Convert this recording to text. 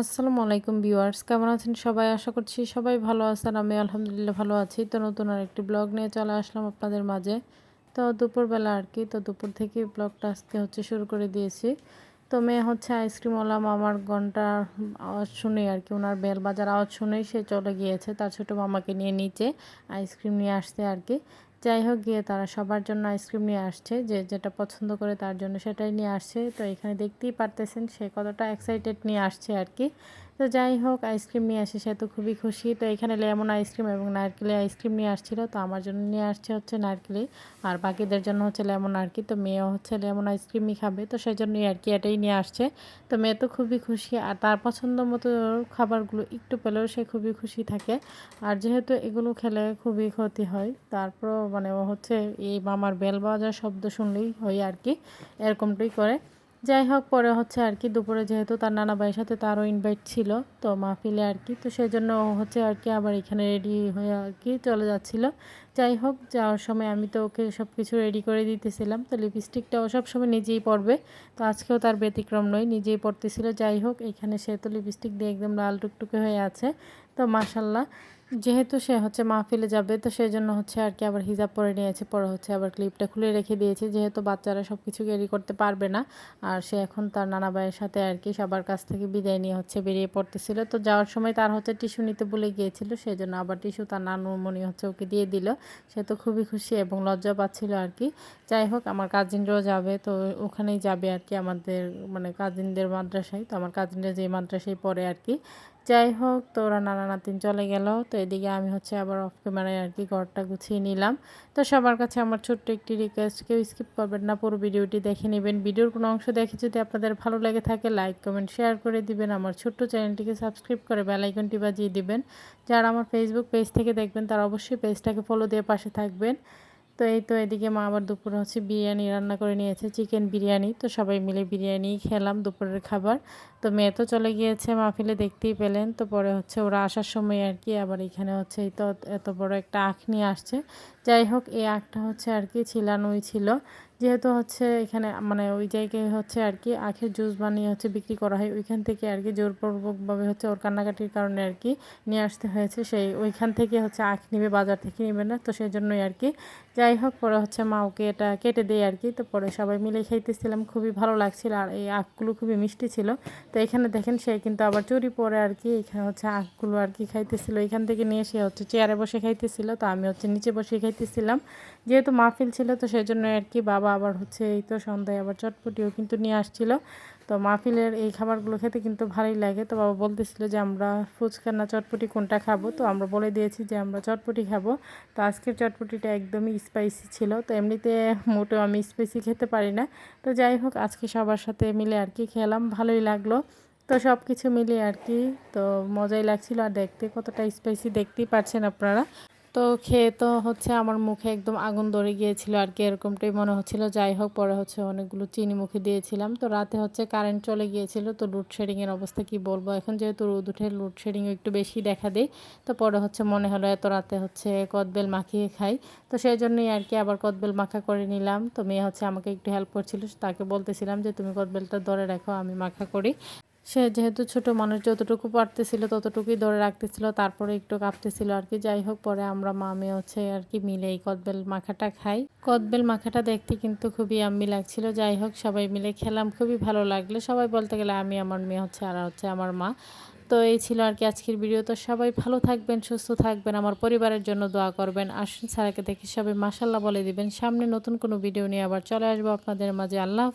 আসসালামু আলাইকুম ভিউয়ার্স, কেমন আছেন সবাই? আশা করছি সবাই ভালো আছেন আমি আলহামদুলিল্লাহ ভালো আছি। তো নতুন আর একটি ব্লগ নিয়ে চলে আসলাম আপনাদের মাঝে। তো দুপুরবেলা আর কি, তো দুপুর থেকে ব্লগটা আজকে হচ্ছে শুরু করে দিয়েছি। তো মেয়ে হচ্ছে আইসক্রিমওয়ালা, মামার ঘণ্টা আওয়াজ শুনে আর কি ওনার বেল বাজার আওয়াজ শুনেই সে চলে গিয়েছে, তার ছোটো মামাকে নিয়ে নিচে আইসক্রিম নিয়ে আসতে আর কি। যাই হোক, গিয়ে তারা সবার জন্য আইসক্রিম নিয়ে আসছে, যে যেটা পছন্দ করে তার জন্য সেটাই নিয়ে আসছে। তো এখানে দেখতেই পারতেছেন সে কতটা এক্সাইটেড নিয়ে আসছে আর কি। তো যাই হোক, আইসক্রিম নিয়ে আসে, সে তো খুবই খুশি। তো এখানে লেমন আইসক্রিম এবং নারকেলের আইসক্রিম নিয়ে আসছিল, তো আমার জন্য নিয়ে আসছে হচ্ছে নারকেলি। আর বাকিদের জন্য হচ্ছে লেমন আর কি, তো মেয়েও হচ্ছে লেমন আইসক্রিমই খাবে, তো সেই জন্যই আর কি এটাই নিয়ে আসছে। তো মেয়ে তো খুবই খুশি, আর তার পছন্দ মতো খাবারগুলো একটু পেলেও সে খুবই খুশি থাকে। আর যেহেতু এগুলো খেলে খুবই ক্ষতি হয়, তারপরও মানে ও হচ্ছে এই মামার বেল বাজার শব্দ শুনলেই হয় আর কি, এরকমটাই করে। যাই হোক পরে হচ্ছে আর কি দুপুরে যেহেতু তার নানা ভাইয়ের সাথে তারও ইনভাইট ছিল, তো মাহফিলে আর কি। তো সেই জন্য হচ্ছে আর কি আবার এখানে রেডি হয়ে আর কি চলে যাচ্ছিল। যাই হোক যাওয়ার সময় আমি তো ওকে সব কিছু রেডি করে দিতেছিলাম। তো লিপস্টিকটাও সব সময় নিজেই পরবে। তো আজকেও তার ব্যতিক্রম নয়, নিজেই পরতেছিল। যাই হোক এখানে সে তো লিপস্টিক দিয়ে একদম লাল টুকটুকে হয়ে আছে। তো মাসাল্লাহ যেহেতু সে হচ্ছে মাহফিলে যাবে, তো সেই জন্য হচ্ছে আর কি আবার হিজাব পরে নিয়েছে, পরে হচ্ছে আবার ক্লিপটা খুলে রেখে দিয়েছে। যেহেতু বাচ্চারা সব কিছু ক্যারি করতে পারবে না, আর সে এখন তার নানা ভাইয়ের সাথে আর কি সবার কাছ থেকে বিদায় নিয়ে হচ্ছে বেরিয়ে পড়তেছিল। তো যাওয়ার সময় তার হচ্ছে টিস্যু নিতে বলে গিয়েছিল সেই জন্য আবার টিস্যু তার নানু মনি হচ্ছে ওকে দিয়ে দিল। সে তো খুবই খুশি এবং লজ্জা পাচ্ছিল আর কি। যাই হোক, আমার কাজিনরাও যাবে, তো ওখানেই যাবে আর কি আমাদের মানে কাজিনদের মাদ্রাসায়। তো আমার কাজিনরা যে মাদ্রাসায় পড়ে আর কি। যাই হোক, তো ওরা নানা নাতিন চলে গেল। তো এদিকে আমি হচ্ছে আবার অফ ক্যামেরায় আর কি ঘরটা গুছিয়ে নিলাম। তো সবার কাছে আমার ছোট্ট একটি রিকোয়েস্ট কেউ স্কিপ করবেন না, পুরো ভিডিওটি দেখে নেবেন। ভিডিওর কোনো অংশ দেখে যদি আপনাদের ভালো লেগে থাকে লাইক কমেন্ট শেয়ার করে দিবেন। আমার ছোট্ট চ্যানেলটিকে সাবস্ক্রাইব করে বেলাইকনটি বাজিয়ে দিবেন। যারা আমার ফেসবুক পেজ থেকে দেখবেন, তারা অবশ্যই পেজটাকে ফলো দিয়ে পাশে থাকবেন। তো এই তো এদিকে মা আবার দুপুরে হচ্ছে বিরিয়ানি রান্না করে নিয়েছে চিকেন বিরিয়ানি। তো সবাই মিলে বিরিয়ানি খেলাম দুপুরের খাবার। তো মেয়ে তো চলে গিয়েছে মাহফিলে, দেখতেই পেলেন। তো পরে হচ্ছে ওরা আসার সময় আর কি আবার এখানে হচ্ছে এই তো এত বড় একটা আখ নিয়ে আসছে। যাই হোক, এই আখটা হচ্ছে আর কি ছিলানোই ছিল। যেহেতু হচ্ছে এখানে মানে ওই জায়গায় হচ্ছে আর কি আখের জুস বানিয়ে হচ্ছে বিক্রি করা হয়, ওইখান থেকে আর কি জোরপূর্বকভাবে হচ্ছে ওর কান্নাকাটির কারণে আর কি নিয়ে আসতে হয়েছে। সেই ওইখান থেকে হচ্ছে আখ নিবে, বাজার থেকে নেবে না, তো সেই জন্যই আর কি। যাই হোক, পরে হচ্ছে মা ওকে এটা কেটে দেয় আর কি, তো পরে সবাই মিলে খাইতেছিলাম, খুবই ভালো লাগছিল আর এই আখগুলো খুবই মিষ্টি ছিল। তো এখানে দেখেন সে কিন্তু আবার চুরি পরে আর কি এখানে হচ্ছে আখগুলো আর কি খাইতেছিল। এখান থেকে নিয়ে সে হচ্ছে চেয়ারে বসে খাইতেছিল, তো আমি হচ্ছে নিচে বসে খাইতেছিলাম। যেহেতু মাহফিল ছিল, তো সেই জন্য আর কি বাবা আবার হচ্ছে এই তো সন্ধ্যায় আবার চটপটিও কিন্তু নিয়ে আসছিল। তো মাহফিলের এই খাবারগুলো খেতে কিন্তু ভালোই লাগে। তো বাবা বলতেছিল যে আমরা ফুচকা না চটপটি কোনটা খাব? তো আমরা বলে দিয়েছি যে আমরা চটপটি খাব। তো আজকের চটপটিটা একদমই স্পাইসি ছিল। তো এমনিতে মোটেও আমি স্পাইসি খেতে পারি না। তো যাই হোক, আজকে সবার সাথে মিলে আর কি খেলাম, ভালোই লাগল। তো সব কিছু মিলিয়ে আর কি, তো মজাই লাগছিল। আর দেখতে কতটা স্পাইসি দেখতেই পাচ্ছেন আপনারা। তো খেয়ে তো হচ্ছে আমার মুখে একদম আগুন ধরে গিয়েছিল আর কি, এরকমটাই মনে হচ্ছিল। যাই হোক, পরে হচ্ছে অনেকগুলো চিনি মুখে দিয়েছিলাম। তো রাতে হচ্ছে কারেন্ট চলে গিয়েছিল, তো লোডশেডিংয়ের অবস্থা কি বলব? এখন যেহেতু রোদ উঠে লোডশেডিং একটু বেশি দেখা দেয় তো পরে হচ্ছে মনে হলো এত রাতে হচ্ছে কদবেল মাখিয়ে খাই। তো সেই জন্যই আর কি আবার কদবেল মাখা করে নিলাম। তো মেয়ে হচ্ছে আমাকে একটু হেল্প করছিল, তাকে বলতেছিলাম যে, তুমি কদবেলটা ধরে রাখো, আমি মাখা করি। সে যেহেতু ছোট মানুষ, যতটুকু পারতেছিল ততটুকুই ধরে রাখতেছিল, তারপরে একটু কাঁপতেছিল আর কি। যাই হোক, পরে আমরা মামে হচ্ছে আর কি মিলে এই কদবেল মাখাটা খাই। কদবেল মাখাটা দেখতে কিন্তু খুবই আম্মি লাগছিল। যাই হোক, সবাই মিলে খেলাম, খুবই ভালো লাগল। সবাই বলতে গেলে আমি, আমার মেয়ে হচ্ছে আর হচ্ছে আমার মা। তো এই ছিল আর কি আজকের ভিডিও। তো সবাই ভালো থাকবেন, সুস্থ থাকবেন, আমার পরিবারের জন্য দোয়া করবেন। আসুন, সারাকে দেখি সবাই মাসাল্লাহ বলে দিবেন। সামনে নতুন কোনো ভিডিও নিয়ে আবার চলে আসব আপনাদের মাঝে। আল্লাহ